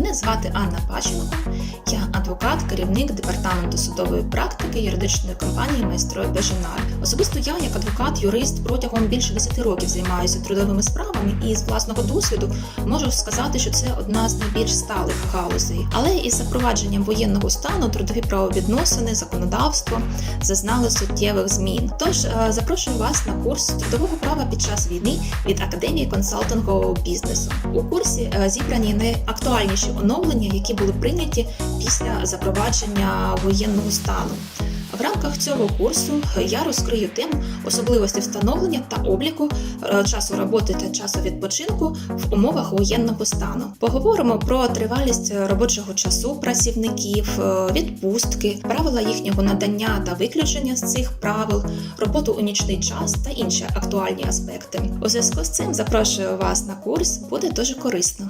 Мене звати Анна Пащенко. Я адвокат, керівник департаменту судової практики юридичної компанії Майстрой Беженар. Особисто я, як адвокат, юрист, протягом більше 10 років займаюся трудовими справами і з власного досвіду можу сказати, що це одна з найбільш сталих галузей. Але із запровадженням воєнного стану трудові правовідносини, законодавство зазнали суттєвих змін. Тож е, запрошую вас на курс трудового права під час війни від академії консалтингового бізнесу. У курсі е, зібрані найактуальніші оновлення, які були прийняті після запровадження воєнного стану. В рамках цього курсу я розкрию тему особливості встановлення та обліку е, часу роботи та часу відпочинку в умовах воєнного стану. Поговоримо про тривалість робочого часу працівників, е, відпустки, правила їхнього надання та виключення з цих правил, роботу у нічний час та інші актуальні аспекти. У зв'язку з цим запрошую вас на курс, буде дуже корисно.